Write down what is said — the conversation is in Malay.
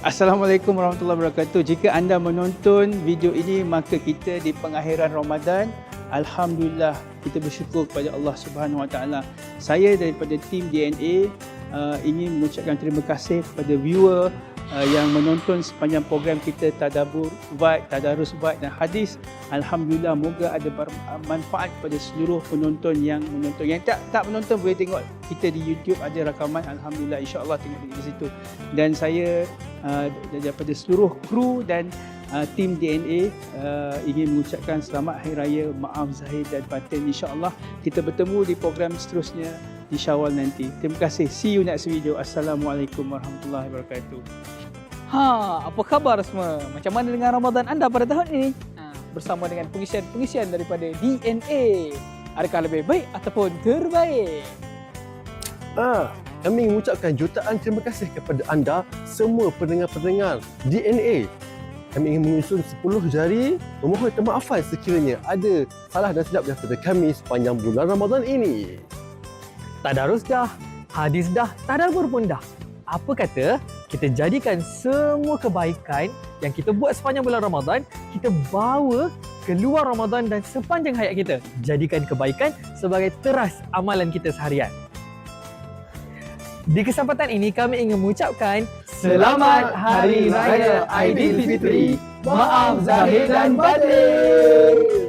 Assalamualaikum warahmatullahi wabarakatuh. Jika anda menonton video ini maka kita di pengakhiran Ramadan Alhamdulillah kita bersyukur kepada Allah Subhanahu Wa Taala. Saya daripada tim DNA uh, ingin mengucapkan terima kasih kepada viewer uh, yang menonton sepanjang program kita Tadabur Vibe, Tadarus Vibe dan Hadis. Alhamdulillah moga ada manfaat kepada seluruh penonton yang menonton. Yang tak tak menonton boleh tengok kita di YouTube ada rakaman. Alhamdulillah insya-Allah tengok di situ. Dan saya uh, daripada seluruh kru dan uh, tim DNA uh, ingin mengucapkan selamat Hari Raya Maaf Zahir dan Batin insya-Allah kita bertemu di program seterusnya di Syawal nanti. Terima kasih. See you next video. Assalamualaikum warahmatullahi wabarakatuh. Ha, apa khabar semua? Macam mana dengan Ramadan anda pada tahun ini? Ha, bersama dengan pengisian-pengisian daripada DNA. Adakah lebih baik ataupun terbaik? Ah, kami mengucapkan jutaan terima kasih kepada anda semua pendengar-pendengar DNA. Kami ingin menyusun 10 jari memohon kemaafan sekiranya ada salah dan silap daripada kami sepanjang bulan Ramadan ini. Tadarus dah, hadis dah, tadabbur pun dah. Apa kata kita jadikan semua kebaikan yang kita buat sepanjang bulan Ramadan, kita bawa keluar Ramadan dan sepanjang hayat kita. Jadikan kebaikan sebagai teras amalan kita seharian. Di kesempatan ini kami ingin mengucapkan Selamat Hari Raya Aidilfitri. Maaf Zahir dan Batin.